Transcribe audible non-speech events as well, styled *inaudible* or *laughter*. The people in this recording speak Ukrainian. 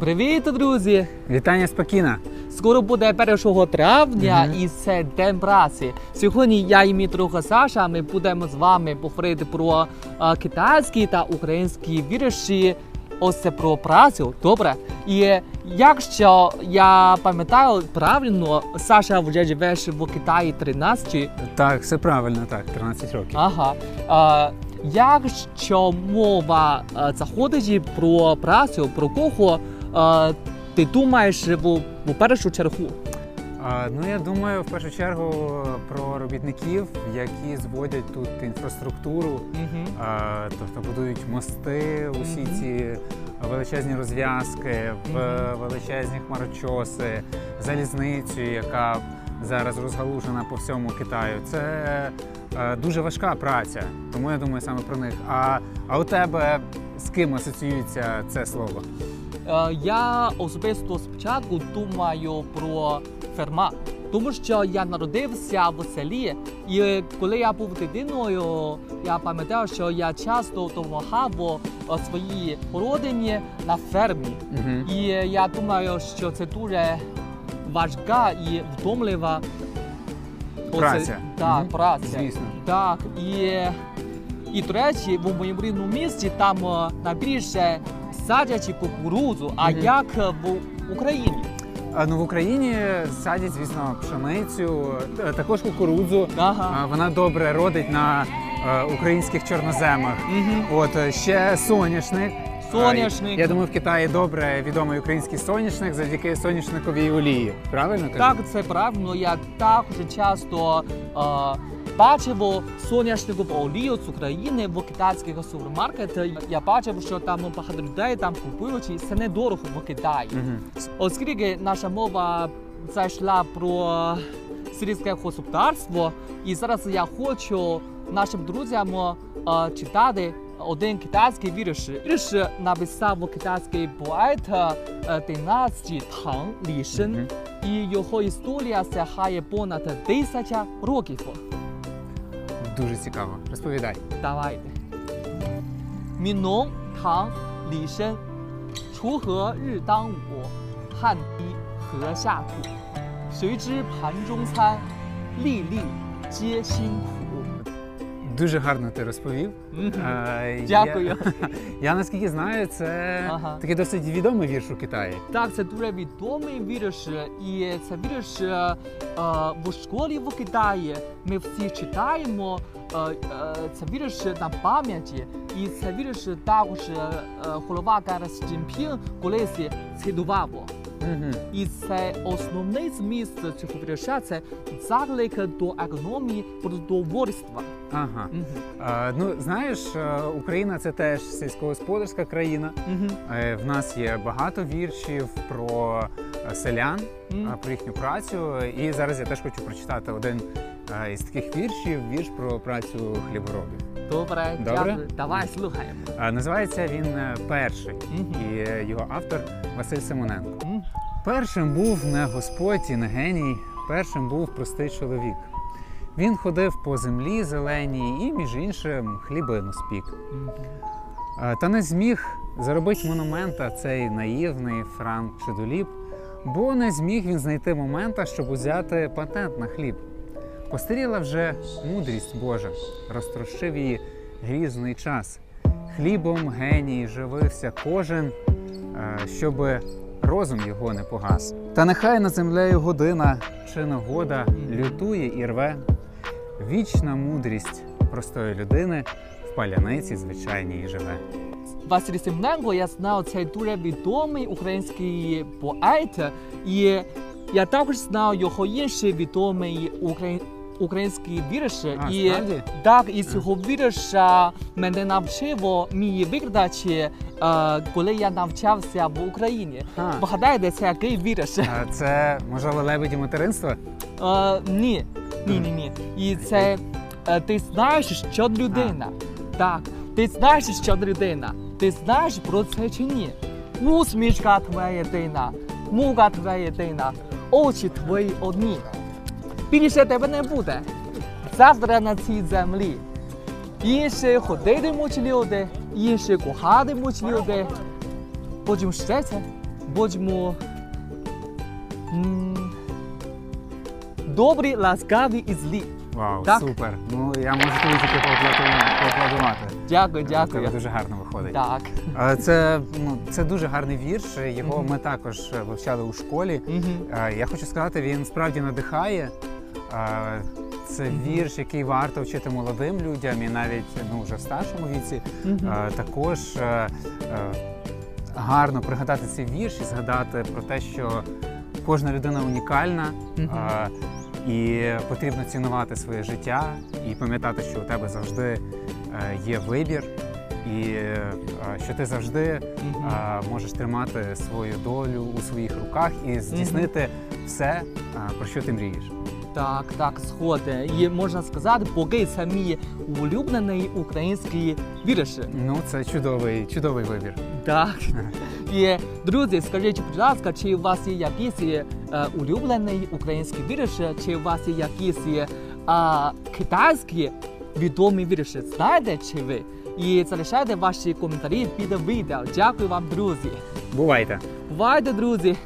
Привіт, друзі! Вітання спокійно. Скоро буде 1 травня і це День праці. Сьогодні я і мій друг Саша. Ми будемо з вами поговорити про е, китайські та українські вірші. Ось це про працю. Добре. І якщо я пам'ятаю правильно, Саша вже живеш в Китаї 13 Так, все правильно, так, 13 років. Ага. Е, якщо мова заходить про працю, про кого е, ти думаєш в, в першу чергу? А, ну я думаю, в першу чергу про робітників, які зводять тут інфраструктуру, а, тобто будують мости, усі Мгм. ці величезні розв'язки, в- Мгм. величезні хмарочоси, залізницю, яка зараз розгалужена по всьому Китаю. Це е, дуже важка праця, тому я думаю саме про них. А, а у тебе з ким асоціюється це слово? Е, я особисто спочатку думаю про ферма. Тому що я народився в селі, і коли я був дитиною, я пам'ятаю, що я часто допомагав е, своїй родині на фермі. І я думаю, що це дуже важка і втомлива оце- Праця. Так, праця. Звісно. Так, і, і до речі, в моєму рідному місті там е, найбільше садять кукурудзу, а Мгм. як в Україні. А, Ну в Україні садять, звісно, пшеницю, е, також кукурудзу. Ага. А, Вона добре родить на е, українських чорноземах. Угу. От е, ще соняшник. Соняшник. Я думаю, в Китаї добре відомий український соняшник завдяки соняшниковій олії. Правильно кажу? Так, це правильно. Я також часто е, бачив соняшникову олію з України в китайських супермаркетах. Я бачив, що там багато людей там купують, і це недорого в Китаї. Оскільки наша мова зайшла про сільське господарство, і зараз я хочу нашим друзям е, читати один китайський вірш. Вірш написав китайський поет е, династії Тang Лішин, і його історія сягає понад тисяча років. 就是这个 цікаво. Розповідай. Давайте. Мінон Тан Дуже гарно ти розповів. Е, Дякую. Я, *laughs* я наскільки знаю, це Ага. такий досить відомий вірш у Китаї. Так, це дуже відомий вірш, і це вірш е, е, в школі в Китаї. Ми всі читаємо. е, е, Це вірш на пам'яті, і це вірш також е, е, голова Гарас Джинпін колись цитував. Угу. І це основний зміст цього вірша це заклик до економії продовольства. Ага. Ну, знаєш, е, Україна це теж сільськогосподарська країна. Е, В нас є багато віршів про е, селян, про їхню працю. І зараз я теж хочу прочитати один із таких віршів вірш про працю хліборобів. Добре, Добре? дякую. Давай слухаємо. Е, Називається він е, Перший, і е, його автор Василь Симоненко. Першим був не Господь і не геній, першим був простий чоловік. Він ходив по землі зеленій і, між іншим, хлібину спік. Та не зміг заробити монумента цей наївний Франк Чудоліп, бо не зміг він знайти момента, щоб узяти патент на хліб. Постаріла вже мудрість Божа, розтрощив її грізний час. Хлібом геній живився кожен, е, щоб розум його не погас. Та нехай над землею година чи негода лютує і рве. Вічна мудрість простої людини в паляниці звичайній живе. Василь Семененко, я знаю, це дуже відомий український поет, і я також знаю його інший відомий україн... український вірш. А, і справді? так, і цього вірша мене навчив мій викладач, е, коли я навчався в Україні. А. Вгадайте, це який вірш? А Це можливо лебеді материнства? Е, ні, ні, ні, ні. І це е, ти знаєш, що людина. Так, ти знаєш, що людина. Ти знаєш про це чи ні? Усмішка твоя єдина, мука твоя єдина, очі твої одні. Більше тебе не буде. Завтра на цій землі. Інші ходитимуть люди, інші кохатимуть люди. Ще це будьмо добрі, ласкаві і злі. Вау, Так. супер. Ну я можу тобі тільки поаплоду- поаплодувати. Дякую, дякую. тебе дуже гарно виходить. Так. Це, ну, це дуже гарний вірш. Його ми також е, вивчали у школі. Мгм. Е, Я хочу сказати, він справді надихає. Це вірш, який варто вчити молодим людям і навіть ну, вже в старшому віці. Також е, е, гарно пригадати цей вірш і згадати про те, що кожна людина унікальна. І потрібно цінувати своє життя і пам'ятати, що у тебе завжди е, є вибір, і що ти завжди можеш тримати свою долю у своїх руках і здійснити все, про що ти мрієш. Так, так, згоден. І можна сказати, поки це мій улюблений український вірш. Ну, це чудовий, чудовий вибір. Так. І, друзі, скажіть, будь ласка, чи у вас є якийсь е, улюблений український вірш, чи у вас є якийсь е, китайський відомий вірш? Знаєте чи ви? І залишайте ваші коментарі під відео. Дякую вам, друзі. Бувайте! Бувайте, друзі!